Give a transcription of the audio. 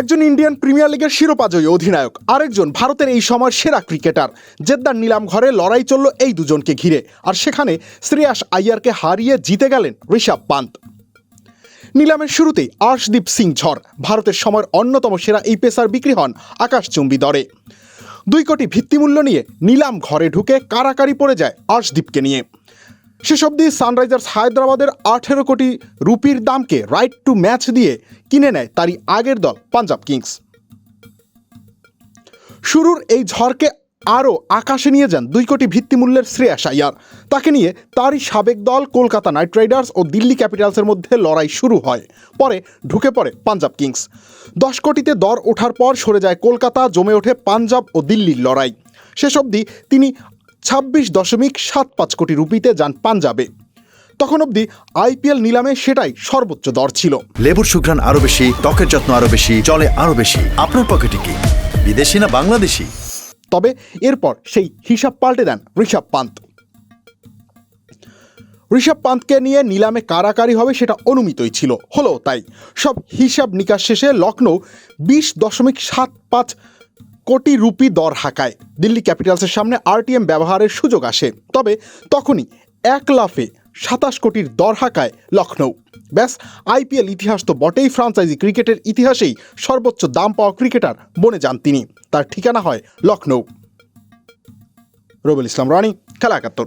একজন Indian premier লিগের শিরোপাজয়ী অধিনায়ক, আরেকজন ভারতের এই সময়ের সেরা ক্রিকেটার। জেদ্দার নিলাম ঘরে লড়াই চলল এই দুজনকে ঘিরে, আর সেখানে শ্রেয়াস আইয়ারকে হারিয়ে জিতে গেলেন ঋষভ পান্ত। নিলামের শুরুতেই আর্শদীপ সিং ঝড়, ভারতের সময়ের অন্যতম সেরা এই পেসার বিক্রি হন আকাশচুম্বী দরে। দুই কোটি ভিত্তিমূল্য নিয়ে নিলাম ঘরে ঢুকে কারাকারি পড়ে যায় আর্শদীপকে নিয়ে। শেষ অবধি সানরাইজার্স হায়দ্রাবাদের আঠেরো কোটি রুপির দামকে রাইট টু ম্যাচ দিয়ে কিনে নেয় তারই আগের দল পাঞ্জাব কিংস। শুরুর এই ঝড়কে আরও আকাশে নিয়ে যান দুই কোটি ভিত্তিমূল্যের শ্রেয়াস আইয়ার তাকে নিয়ে তারই সাবেক দল কলকাতা নাইট রাইডার্স ও দিল্লি ক্যাপিটালসের মধ্যে লড়াই শুরু হয়। পরে ঢুকে পড়ে পাঞ্জাব কিংস। দশ কোটিতে দর ওঠার পর সরে যায় কলকাতা, জমে ওঠে পাঞ্জাব ও দিল্লির লড়াই। শেষ অবধি তিনি ছাব্বিশ দশমিক সাত পাঁচ কোটি রুপিতে যান পাঞ্জাবে। তখন অবধি আইপিএল নিলামে সেটাই সর্বোচ্চ দর ছিল। লেবুর সুঘ্রাণ আরও বেশি ত্বকের যত্ন আরও বেশি চলে আরও বেশি। আপনার পকেটে কি? বিদেশি না বাংলাদেশি? তবে এরপর সেই হিসাব পাল্টে দেন ঋষভ পান্ত। ঋষভ পান্তকে নিয়ে নিলামে কারাকারি হবে সেটা অনুমিতই ছিল। হলো তাই সব হিসাব নিকাশ শেষে লখনৌ বিশ দশমিক সাত পাঁচ কোটি রুপি দর হাঁকায়। দিল্লি ক্যাপিটালসের সামনে আরটিএম ব্যবহারের সুযোগ আসে। তবে তখনই এক লাফে সাতাশ কোটির দর হাঁকায় লখনৌ ব্যাস, আইপিএল ইতিহাস তো বটেই ফ্রাঞ্চাইজি ক্রিকেটের ইতিহাসেই সর্বোচ্চ দাম পাওয়া ক্রিকেটার বনে যান তিনি। তার ঠিকানা হয় লখনৌ রবিল ইসলাম, রানী, খেলা একাত্তর।